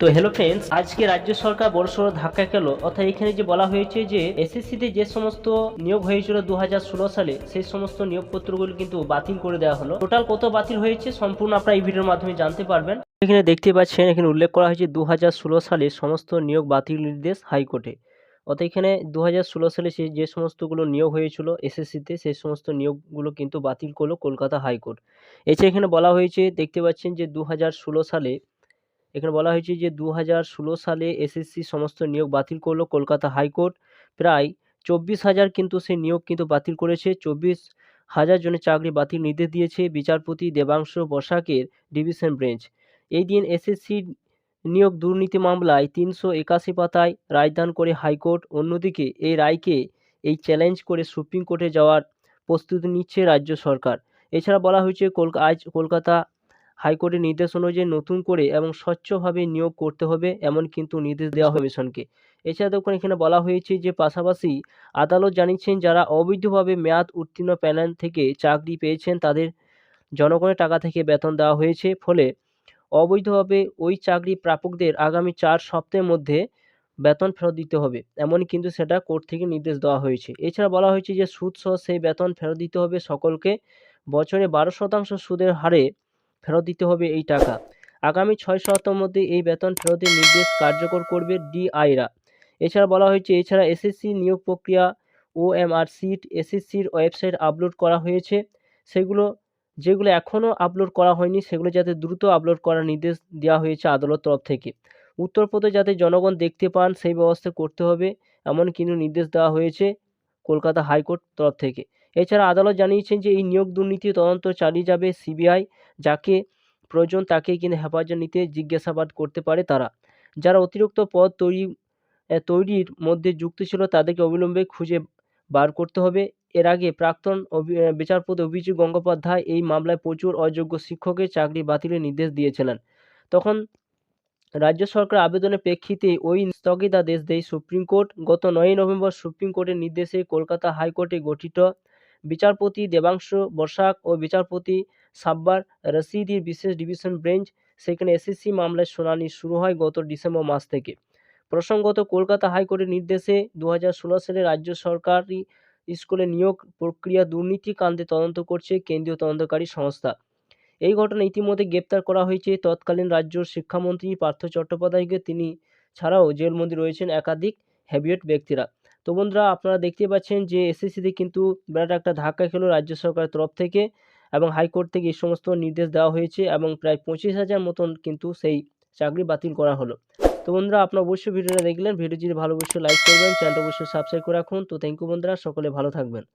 তো hello friends আজকে রাজ্য সরকার বড়সড় ধাক্কা খেল। অর্থাৎ এখানে যে বলা হয়েছে যে এসএসসিতে যে সমস্ত নিয়োগ হয়েছিল দু হাজার ষোলো সালে, সেই সমস্ত নিয়োগপত্রগুলো কিন্তু বাতিল করে দেওয়া হলো। টোটাল কত বাতিল হয়েছে সম্পূর্ণ আপনারা এই ভিডিওর মাধ্যমে জানতে পারবেন। এখানে দেখতে পাচ্ছেন, এখানে উল্লেখ করা হয়েছে দু হাজার ষোলো সালে সমস্ত নিয়োগ বাতিল নির্দেশ হাইকোর্টে। অর্থাৎ এখানে দু হাজার ষোলো সালে সে যে সমস্তগুলো নিয়োগ হয়েছিল এসএসসিতে সেই সমস্ত নিয়োগগুলো কিন্তু বাতিল করল কলকাতা হাইকোর্ট। এছাড়া এখানে বলা হয়েছে, দেখতে পাচ্ছেন যে দু হাজার ষোলো সালে এখানে বলা হয়েছে যে দু হাজার ষোলো সালে এসএসসি সমস্ত নিয়োগ বাতিল করল কলকাতা হাইকোর্ট। প্রায় চব্বিশ হাজার কিন্তু সে নিয়োগ কিন্তু বাতিল করেছে। চব্বিশ হাজার জনের চাকরি বাতিল নির্দেশ দিয়েছে বিচারপতি দেবাংশ বসাকের ডিভিশন বেঞ্চ। এই দিন এসএসসি নিয়োগ দুর্নীতি মামলায় তিনশো একাশি পাতায় রায়দান করে হাইকোর্ট। অন্যদিকে এই রায়কে এই চ্যালেঞ্জ করে সুপ্রিম কোর্টে যাওয়ার প্রস্তুতি নিচ্ছে রাজ্য সরকার। এছাড়া বলা হয়েছে আজ কলকাতা হাইকোর্টের নির্দেশ অনুযায়ী নতুন করে এবং স্বচ্ছভাবে নিয়োগ করতে হবে এমন কিন্তু নির্দেশ দেওয়া হবে মিশনকে এছাড়া দেখুন, এখানে বলা হয়েছে যে পাশাপাশি আদালত জানিয়েছেন, যারা অবৈধভাবে মেয়াদ উত্তীর্ণ প্যানেল থেকে চাকরি পেয়েছেন, তাদের জনগণের টাকা থেকে বেতন দেওয়া হয়েছে। ফলে অবৈধভাবে ওই চাকরি প্রাপকদের আগামী চার সপ্তাহের মধ্যে বেতন ফেরত দিতে হবে এমন কিন্তু সেটা কোর্ট থেকে নির্দেশ দেওয়া হয়েছে। এছাড়া বলা হয়েছে যে সুদসহ সেই বেতন ফেরত দিতে হবে সকলকে। বছরে বারো শতাংশ সুদের হারে ফেরত দিতে হবে এই টাকা। আগামী ছয় সপ্তাহের মধ্যে এই বেতন ফেরতের নির্দেশ কার্যকর করবে ডিআইরা। এছাড়া বলা হয়েছে, এছাড়া এসএসসি নিয়োগ প্রক্রিয়া ও ওএমআর সিট, এসএসসির ওয়েবসাইট আপলোড করা হয়েছে। সেগুলো, যেগুলো এখনও আপলোড করা হয়নি, সেগুলো যাতে দ্রুত আপলোড করার নির্দেশ দেওয়া হয়েছে আদালত তরফ থেকে। উত্তরপ্রদেশ যাতে জনগণ দেখতে পান, সেই ব্যবস্থা করতে হবে এমন কিন্তু নির্দেশ দেওয়া হয়েছে। কলকাতা হাইকোর্ট তরফ থেকে। এছাড়া আদালত জানিয়েছেন যে, এই নিয়োগ দুর্নীতি তদন্ত চালিয়ে যাবে সিবিআই, যাকে প্রয়োজন তাকে কিন্তু হেফাজত নিতে জিজ্ঞাসাবাদ করতে পারে তারা। যারা অতিরিক্ত পদ তৈরি তৈরির মধ্যে যুক্ত ছিল তাদেরকে অবিলম্বে খুঁজে বার করতে হবে। এর আগে প্রাক্তন বিচারপতি অভিজিৎ গঙ্গোপাধ্যায় এই মামলায় প্রচুর অযোগ্য শিক্ষকের চাকরি বাতিলের নির্দেশ দিয়েছিলেন। তখন রাজ্য সরকার আবেদনের প্রেক্ষিতে ওই স্থগিতাদেশ দেয় সুপ্রিম কোর্ট। গত নয়ই নভেম্বর সুপ্রিম কোর্টের নির্দেশে কলকাতা হাইকোর্টে গঠিত বিচারপতি দেবাংশু বসাক ও বিচারপতি সাব্বার রশিদির বিশেষ ডিভিশন বেঞ্চ, সেখানে এসএসসি মামলায় শুনানি শুরু হয় গত ডিসেম্বর মাস থেকে। প্রসঙ্গত, কলকাতা হাইকোর্টের নির্দেশে দু হাজার ষোলো সালে রাজ্য সরকারি স্কুলে নিয়োগ প্রক্রিয়া দুর্নীতি কাণ্ডে তদন্ত করছে কেন্দ্রীয় তদন্তকারী সংস্থা। এই ঘটনায় ইতিমধ্যে গ্রেপ্তার করা হয়েছে। তৎকালীন রাজ্য শিক্ষামন্ত্রী পার্থ চট্টোপাধ্যায়কে। তিনি ছাড়াও জেলবন্দি রয়েছেন একাধিক হ্যাবিয়েট ব্যক্তিরা। তো বন্ধুরা, আপনারা দেখতে পাচ্ছেন যে এসএসসিতে কিন্তু বিরাট একটা ধাক্কা খেলো রাজ্য সরকারের তরফ থেকে এবং হাইকোর্ট থেকে এই সমস্ত নির্দেশ দেওয়া হয়েছে এবং প্রায় পঁচিশ হাজার মতন কিন্তু সেই চাকরি বাতিল করা হলো। তো বন্ধুরা, আপনারা অবশ্যই ভিডিওটা দেখলেন। ভিডিও যদি ভালো অবশ্যই লাইক করবেন। চ্যানেলটা অবশ্যই সাবস্ক্রাইব করে রাখুন। তো থ্যাংক ইউ বন্ধুরা, সকলে ভালো থাকবেন।